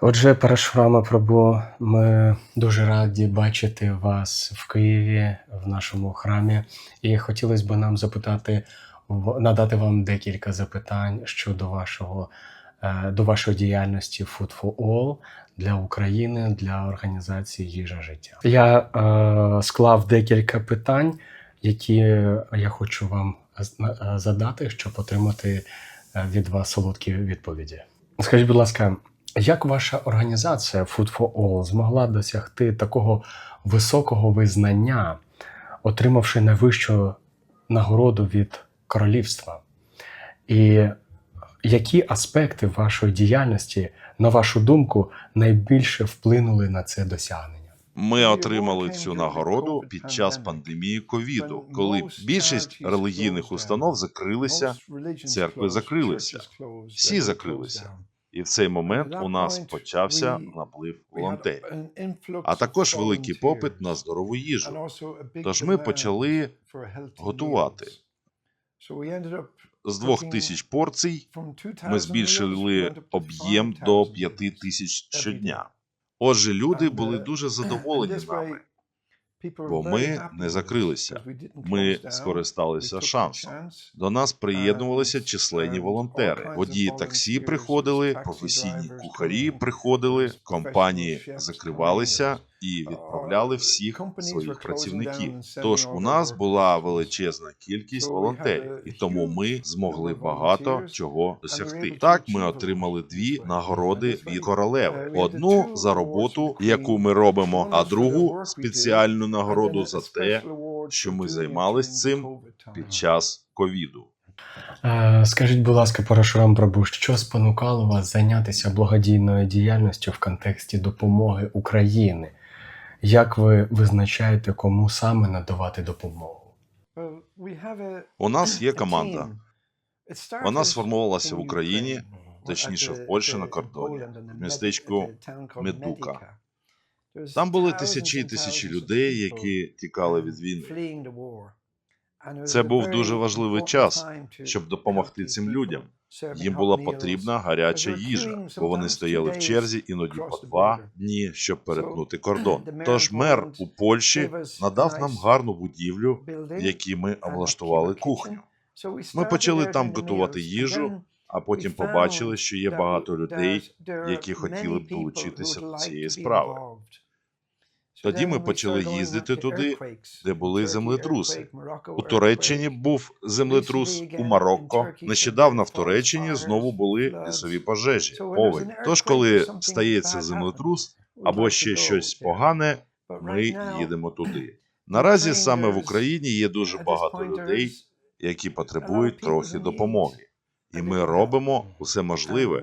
Отже, Парашурама Прабу, ми дуже раді бачити вас в Києві в нашому храмі. І хотілося б нам запитати, надати вам декілька запитань щодо вашого е, до вашої діяльності Food for All для України для організації їжа життя. Я е, склав декілька питань, які я хочу вам е, задати, щоб отримати е, від вас солодкі відповіді. Скажіть, будь ласка, як ваша організація Food for All змогла досягти такого високого визнання, отримавши найвищу нагороду від королівства? І які аспекти вашої діяльності, на вашу думку, найбільше вплинули на це досягнення? Ми отримали цю нагороду під час пандемії ковіду, коли більшість релігійних установ закрилися, церкви закрилися, всі закрилися. І в цей момент у нас почався наплив волонтерів, а також великий попит на здорову їжу. Тож ми почали готувати. З двох тисяч порцій ми збільшили об'єм до п'яти тисяч щодня. Отже, люди були дуже задоволені нами, бо ми не закрилися. Ми скористалися шансом. До нас приєднувалися численні волонтери. Водії таксі приходили, професійні кухарі приходили, компанії закривалися і відправляли всіх своїх працівників. Тож у нас була величезна кількість волонтерів, і тому ми змогли багато чого досягти. Так ми отримали дві нагороди від королеви: одну за роботу, яку ми робимо, а другу спеціальну нагороду за те, що ми займались цим під час ковіду. Е, Скажіть, будь ласка, Парашурам Прабу, що спонукало вас зайнятися благодійною діяльністю в контексті допомоги України? Як ви визначаєте, кому саме надавати допомогу? У нас є команда. Вона сформувалася в Україні, точніше в Польщі на кордоні, в містечку Медука. Там були тисячі і тисячі людей, які тікали від війни. Це був дуже важливий час, Щоб допомогти цим людям. Їм була потрібна гаряча їжа, бо вони стояли в черзі іноді по два дні, щоб перетнути кордон. Тож мер у Польщі надав нам гарну будівлю, в якій ми облаштували кухню. Ми почали там готувати їжу, А потім побачили, що є багато людей, які хотіли б долучитися до цієї справи. Тоді ми почали їздити туди, де були землетруси. У Туреччині був землетрус у Марокко. Нещодавно в Туреччині знову були лісові пожежі. Повень. Тож, коли стається землетрус або ще щось погане, ми їдемо туди. Наразі саме в Україні є дуже багато людей, які потребують трохи допомоги, і ми робимо усе можливе,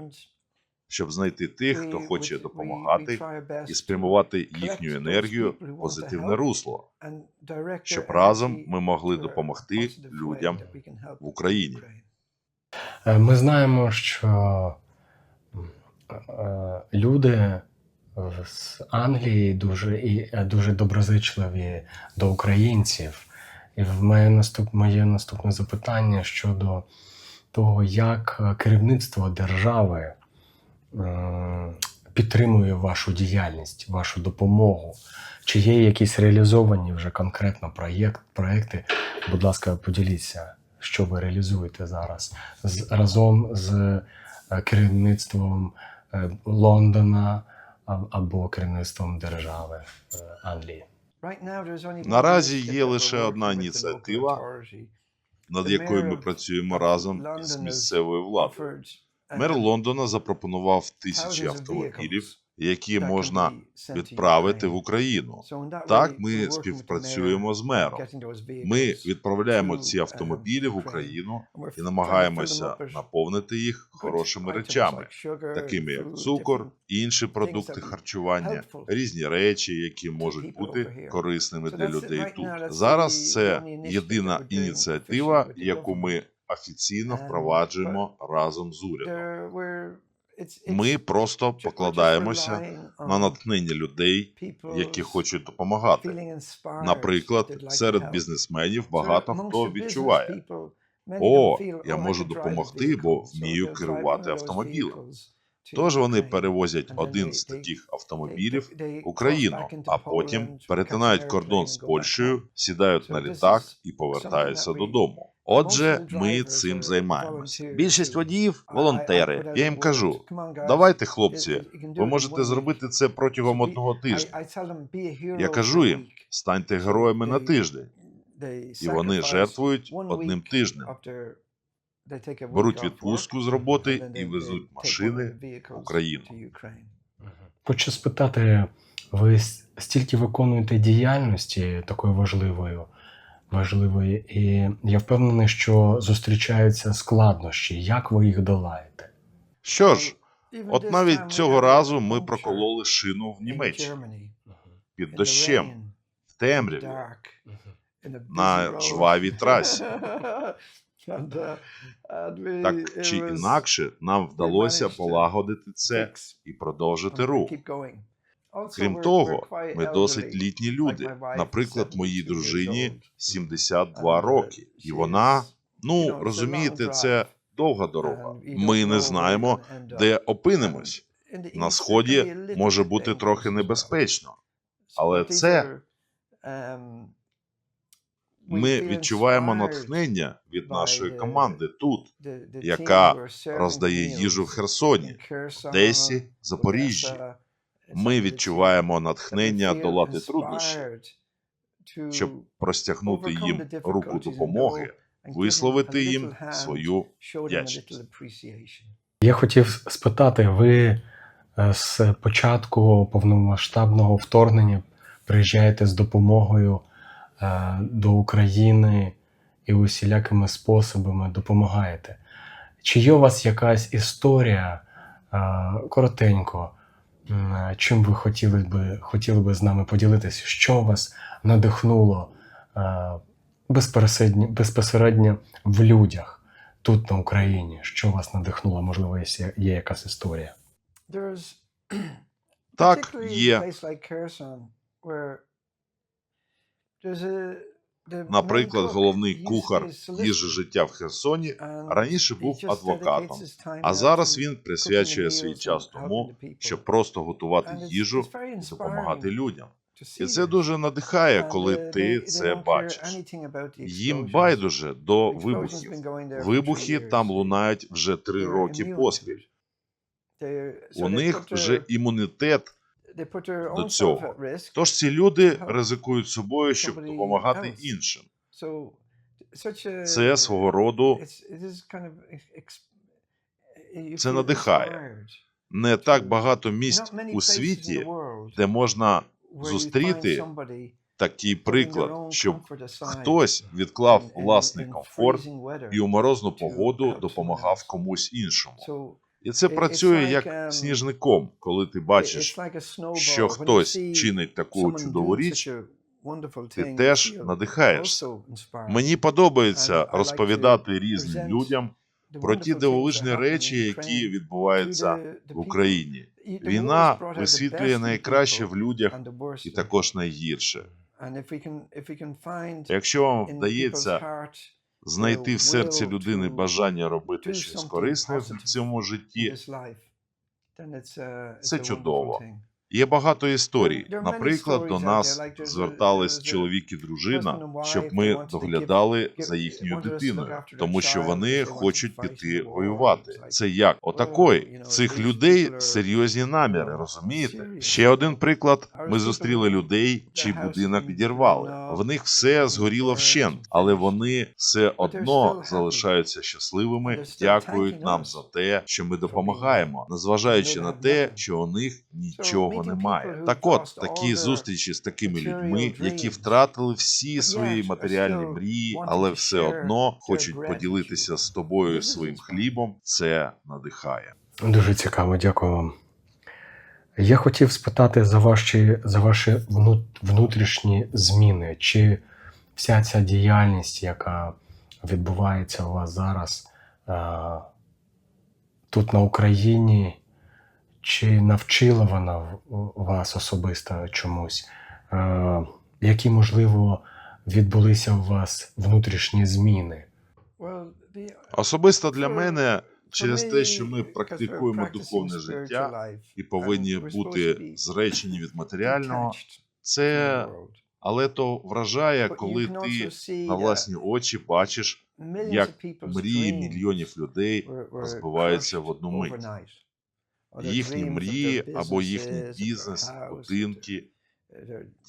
щоб знайти тих, хто хоче допомагати, і спрямувати їхню енергію в позитивне русло, щоб разом ми могли допомогти людям в Україні. Е, Ми знаємо, що е, люди з Англії дуже і е, дуже доброзичливі до українців. І в моє наступ, моє наступне запитання щодо того, як керівництво держави підтримує вашу діяльність, вашу допомогу. Чи є якісь реалізовані вже конкретно проєкт, проекти? Будь ласка, поділіться, що ви реалізуєте зараз з, разом з е, керівництвом е, Лондона або керівництвом держави е, Англії. Наразі є лише одна ініціатива, над якою ми працюємо разом із місцевою владою. Мер Лондона запропонував тисячі автомобілів, які можна відправити в Україну. Так, ми співпрацюємо з мером. Ми відправляємо ці автомобілі в Україну і намагаємося наповнити їх хорошими речами, такими як цукор, інші продукти харчування, різні речі, які можуть бути корисними для людей тут. Зараз це єдина ініціатива, яку ми офіційно впроваджуємо разом з урядом. Ми просто покладаємося на натхнення людей, які хочуть допомагати. Наприклад, серед бізнесменів багато хто відчуває, о, я можу допомогти, бо вмію керувати автомобілем. Тож вони перевозять один з таких автомобілів в Україну, а потім перетинають кордон з Польщею, сідають на літак і повертаються додому. Отже, ми цим займаємось. Більшість водіїв волонтери. Я їм кажу: давайте, хлопці, ви можете зробити це протягом одного тижня. Я кажу їм, станьте героями на тиждень, і вони жертвують одним тижнем. беруть відпустку з роботи і везуть машини в Україну. Хочу спитати, ви стільки виконуєте діяльності такої важливої, важливої, і я впевнений, що зустрічаються складнощі. Як ви їх долаєте? Що ж, от навіть цього разу ми прокололи шину в Німеччині. Під дощем, в темряві, на жвавій трасі. Так чи інакше, нам вдалося полагодити це і продовжити рух. Крім того, ми досить літні люди. Наприклад, моїй дружині 72 роки, і вона, ну розумієте, це довга дорога. Ми не знаємо, де опинимось. На сході може бути трохи небезпечно, але це ми відчуваємо натхнення від нашої команди тут, яка роздає їжу в Херсоні, Одесі, Запоріжжі. Ми відчуваємо натхнення долати труднощі, щоб простягнути їм руку допомоги, висловити їм свою вдячність. Я хотів спитати, ви е, з початку повномасштабного вторгнення приїжджаєте з допомогою е, до України і усілякими способами допомагаєте. Чи є у вас якась історія е, коротенько, чим ви хотіли би, хотіли би з нами поділитися? Що вас надихнуло е, безпосередньо, безпосередньо в людях? тут на Україні? Що вас надихнуло? Можливо, є, є якась історія. Так, є. Наприклад, головний кухар їжі життя в Херсоні раніше був адвокатом, а зараз він присвячує свій час тому, щоб просто готувати їжу і допомагати людям. І це дуже надихає, коли ти це бачиш. Їм байдуже до вибухів. Вибухи там лунають вже три роки поспіль. У них вже імунітет до цього. Тож ці люди ризикують собою, щоб допомагати іншим. Це свого роду це надихає. не так багато місць у світі, де можна зустріти такий приклад, щоб хтось відклав власний комфорт і у морозну погоду допомагав комусь іншому. І це працює як сніжником, коли ти бачиш, що хтось чинить таку чудову річ, ти теж надихаєшся. Мені подобається розповідати різним людям про ті дивовижні речі, які відбуваються в Україні. Війна висвітлює найкраще в людях і також найгірше. Якщо вам вдається знайти в серці людини бажання робити щось корисне в цьому житті, Це чудово. Є багато історій. Наприклад, до нас звертались чоловік і дружина, щоб ми доглядали за їхньою дитиною, тому що вони хочуть піти воювати. Це як? отакої. цих людей серйозні наміри, розумієте? Ще один приклад: ми зустріли людей, чий будинок підірвали. В них все згоріло вщент, але вони все одно залишаються щасливими, дякують нам за те, що ми допомагаємо, незважаючи на те, що у них нічого немає. Так от такі зустрічі з такими людьми, які втратили всі свої матеріальні мрії, але все одно хочуть поділитися з тобою своїм хлібом. Це надихає. Дуже цікаво, дякую вам. Я хотів спитати за ваші, за ваші вну- внутрішні зміни. Чи вся ця діяльність, яка відбувається у вас зараз е, тут на Україні, чи навчила вона в- вас особисто чомусь? Е, які, можливо, відбулися у вас внутрішні зміни? Особисто для мене через те, що ми практикуємо духовне життя і повинні бути зречені від матеріального, це але то вражає, коли ти на власні очі бачиш, як мрії мільйонів людей розбиваються в одну мить. Їхні мрії або їхній бізнес, будинки,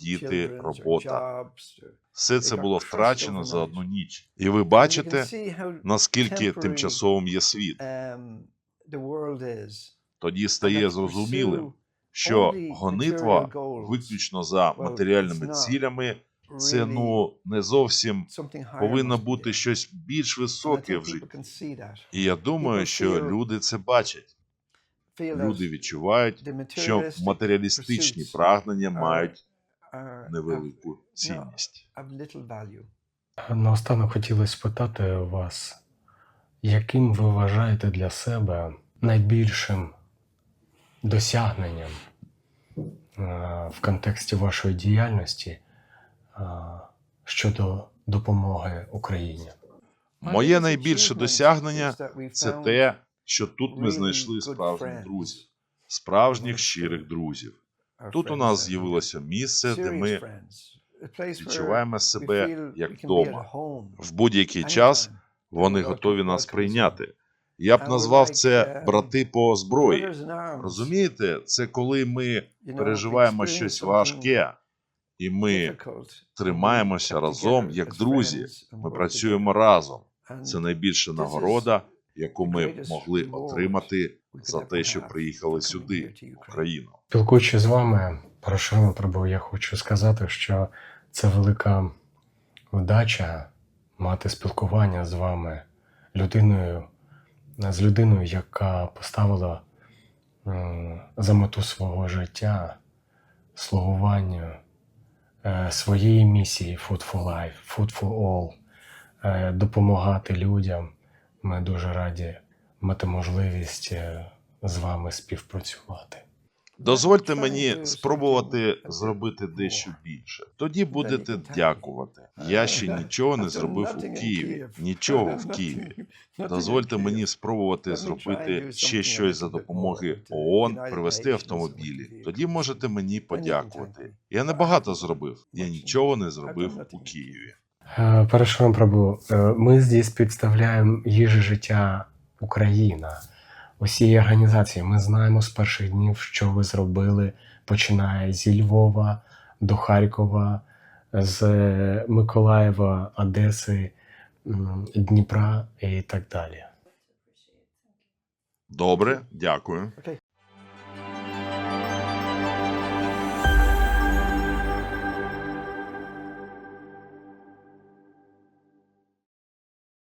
діти, робота. Все це було втрачено за одну ніч. І ви бачите, наскільки тимчасовим є світ. Тоді стає зрозумілим, що гонитва виключно за матеріальними цілями це ну не зовсім повинно бути щось більш високе в житті. І я думаю, що люди це бачать. Люди відчувають, що матеріалістичні прагнення мають невелику цінність. Наостанок хотілося спитати вас, яким ви вважаєте для себе найбільшим досягненням е, в контексті вашої діяльності е, щодо допомоги Україні? Моє найбільше досягнення це те, що тут ми знайшли справжніх друзів, справжніх щирих друзів. Тут у нас з'явилося місце, де ми відчуваємо себе як вдома. В будь-який час вони готові нас прийняти. Я б назвав це брати по зброї. Розумієте, це коли ми переживаємо щось важке, і ми тримаємося разом як друзі. Ми працюємо разом. Це найбільша нагорода, яку ми могли отримати за те, що приїхали сюди, в Україну. Спілкуючись з вами, Порошенко Прабу, я хочу сказати, що це велика вдача мати спілкування з вами, людиною, з людиною, яка поставила за мету свого життя слугування е, своєї місії Food for Life, Food for All, е, допомагати людям. Ми дуже раді мати можливість е, з вами співпрацювати. Дозвольте мені спробувати зробити дещо більше. Тоді будете дякувати. Я ще нічого не зробив у Києві. Нічого в Києві. Дозвольте мені спробувати зробити ще щось за допомоги ООН, привезти автомобілі. Тоді можете мені подякувати. Я небагато зробив. Я нічого не зробив у Києві. Е, Першому Прабу, е, ми здесь представляємо їжі життя Україна. Усієї організації. Ми знаємо з перших днів, що ви зробили, починає зі Львова до Харкова, з Миколаєва, Одеси, Дніпра і так далі. Добре, дякую.